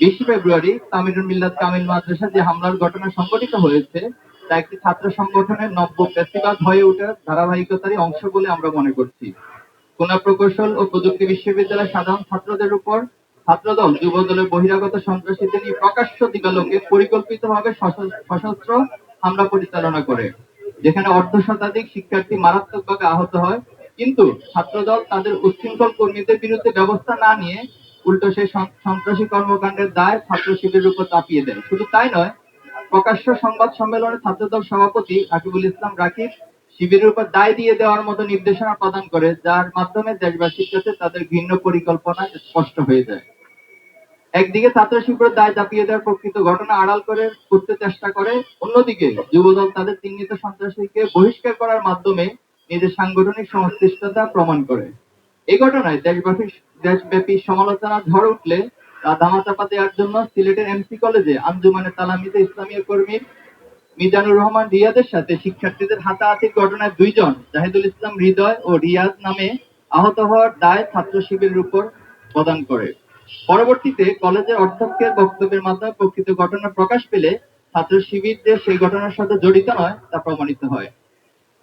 বিশে ফেব্রুয়ারি তামিরুল মিল্লাত কামিল মাদ্রাসা যে হামলার ঘটনা সংঘটিত হয়েছে, তা একটি ছাত্র সংগঠনের নব্য প্রেসিবাদ হয়ে ওঠার ধারাবাহিকতারই অংশ বলে আমরা মনে করছি। খুলনা প্রকৌশল ও প্রযুক্তি বিশ্ববিদ্যালয়ের সাধারণ ছাত্রদের উপর ছাত্রদল যুবদলের বহিরাগত সন্ত্রাসীদের নিয়ে প্রকাশ্য দিবালোকে পরিকল্পিতভাবে সশ- সশস্ত্র হামলা পরিচালনা করে। যেখানে অর্ধ শতাধিক শিক্ষার্থী মারাত্মকভাবে আহত হয়, কিন্তু ছাত্রদল তাদের উচ্ছৃঙ্খল কর্মীদের বিরুদ্ধে ব্যবস্থা না নিয়ে উল্টো সেই সন্ত্রাসী কর্মকাণ্ডের দায় ছাত্র শিবিরের উপর চাপিয়ে দেয়। শুধু তাই নয়, প্রকাশ্য সংবাদ সম্মেলনে ছাত্রদল সভাপতি রাকিবুল ইসলাম রাকিব শিবিরের উপর দায় দিয়ে দেওয়ার মতো নির্দেশনা প্রদান করে, যার মাধ্যমে দেশবাসীর কাছে তাদের ভিন্ন পরিকল্পনা স্পষ্ট হয়ে যায়। একদিকে ছাত্র শিবিরের দায় চাপিয়ে দেওয়ার প্রকৃত ঘটনা আড়াল করে করতে চেষ্টা করে, অন্যদিকে যুবদল তাদের চিহ্নিত সন্ত্রাসীকে বহিষ্কার করার মাধ্যমে নিজের সাংগঠনিক সংশ্লিষ্টতা প্রমাণ করে। এই ঘটনায় দেশব্যাপী দেশব্যাপী সমালোচনা ঝড় উঠলে তা ধামাচাপা দেওয়ার জন্য সিলেটের এমসি কলেজে আঞ্জুমানে তালামিতে ইসলামীয় কর্মী মিজানুর রহমান রিয়াদের সাথে শিক্ষার্থীদের হাতাহাতির ঘটনায় দুইজন, জাহিদুল ইসলাম হৃদয় ও রিয়াজ নামে আহত হওয়ার দায় ছাত্র শিবিরের উপর প্রদান করে। পরবর্তীতে কলেজের অধ্যক্ষের বক্তব্যের মাধ্যমে প্রকৃত ঘটনা প্রকাশ পেলে ছাত্র শিবির যে সেই ঘটনার সাথে জড়িত নয়, তা প্রমাণিত হয়।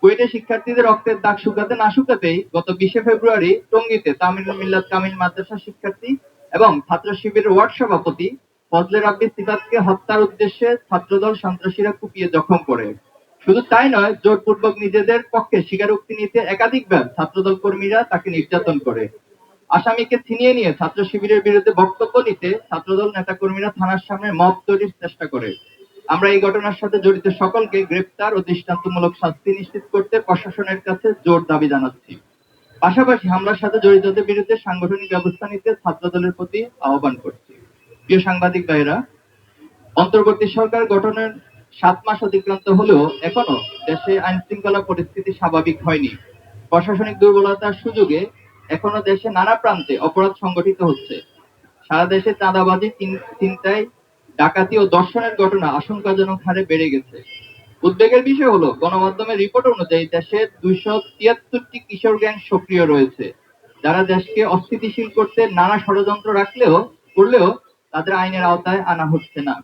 কুয়েটে শিক্ষার্থীদের রক্তের দাগ শুকাতে না শুকাতেই গত বিশে ফেব্রুয়ারি টঙ্গীতে তামিল মিল্লাত কামিল মাদ্রাসা শিক্ষার্থী এবং ছাত্র শিবিরের ওয়ার্ড সভাপতি ফজলে রাব্বি সিফাতকে হত্যার উদ্দেশ্যে ছাত্রদল সন্ত্রাসীরা কুপিয়ে জখম করে। শুধু তাই নয়, জোরপূর্বক নিজেদের পক্ষে স্বীকারোক্তি নিতে একাধিকবার ছাত্রদল কর্মীরা তাকে নির্যাতন করে। আসামিকে ছিনিয়ে নিয়ে ছাত্র শিবিরের বিরুদ্ধে বক্তব্য নিতে ছাত্রদল নেতাকর্মীরা থানার সামনে মব তৈরির চেষ্টা করে। আমরা এই ঘটনার সাথে জড়িত সকলকে গ্রেপ্তার ও দৃষ্টান্তমূলক শাস্তি নিশ্চিত করতে প্রশাসনের কাছে জোর দাবি জানাচ্ছি। পাশাপাশি হামলার সাথে জড়িতদের বিরুদ্ধে সাংগঠনিক ব্যবস্থা নিতে ছাত্র দলের প্রতি আহ্বান করছি। প্রিয় সাংবাদিক ভাইরা অন্তর্বর্তী সরকার গঠনের সাত মাস অতিক্রান্ত হলেও এখনও দেশে আইন শৃঙ্খলা পরিস্থিতি স্বাভাবিক হয়নি। প্রশাসনিক দুর্বলতার সুযোগে এখনও দেশে নানা প্রান্তে অপরাধ সংগঠিত হচ্ছে। সারা দেশে চাঁদাবাজি চিন- ছিনতাই ডাকাতি ও দর্শনের ঘটনা আশঙ্কাজনক হারে বেড়ে গেছে। উদ্বেগের বিষয় হলো, গণমাধ্যমের রিপোর্ট অনুযায়ী দেশে দুইশো তিয়াত্তরটি কিশোর গ্যাং সক্রিয় রয়েছে। যারা দেশকে অস্থিতিশীল করতে নানা ষড়যন্ত্র রাখলেও, করলেও তাদের আইনের আওতায় আনা হচ্ছে না।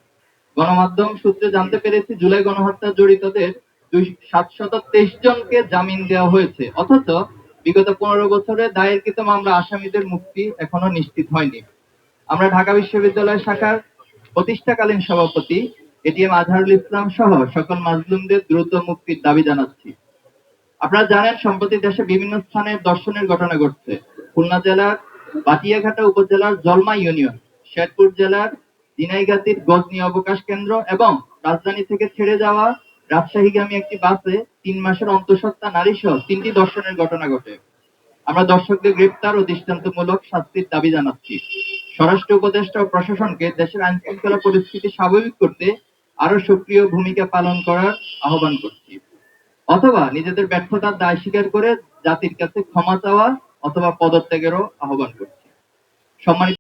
গণমাধ্যম সূত্রে জানতে পেরেছি, জুলাই গণহত্যায় জড়িতদের দুই সাতশত তেইশ জনকে জামিন দেওয়া হয়েছে। অথচ বিগত পনেরো বছরে দায়েরকৃত মামলা আসামিদের মুক্তি এখনও নিশ্চিত হয়নি। আমরা ঢাকা বিশ্ববিদ্যালয় শাখার প্রতিষ্ঠাকালীন সভাপতি এটিএম আজহারুল ইসলাম সহ সকল মাজলুমদের দ্রুত মুক্তির দাবি জানাচ্ছি। আপনারা জানেন, সম্প্রতি দেশে বিভিন্ন স্থানে দর্শনের ঘটনা ঘটছে। খুলনা জেলার বাটিয়াঘাটা উপজেলার জলমা ইউনিয়ন, শেরপুর জেলার দিনাইগাতির গজনি অবকাশ কেন্দ্র এবং রাজধানী থেকে ছেড়ে যাওয়া রাজশাহীগামী একটি বাসে তিন মাসের অন্তঃসত্ত্বা নারী সহ তিনটি দর্শনের ঘটনা ঘটে। আমরা দর্শকদের গ্রেপ্তার ও দৃষ্টান্তমূলক শাস্তির দাবি জানাচ্ছি। স্বরাষ্ট্র উপদেষ্টা ও প্রশাসনকে দেশের আইন শৃঙ্খলা পরিস্থিতি স্বাভাবিক করতে আরও সক্রিয় ভূমিকা পালন করার আহ্বান করছি। অথবা নিজেদের ব্যর্থতার দায় স্বীকার করে জাতির কাছে ক্ষমা চাওয়া অথবা পদত্যাগেরও আহ্বান করছি। সম্মানিত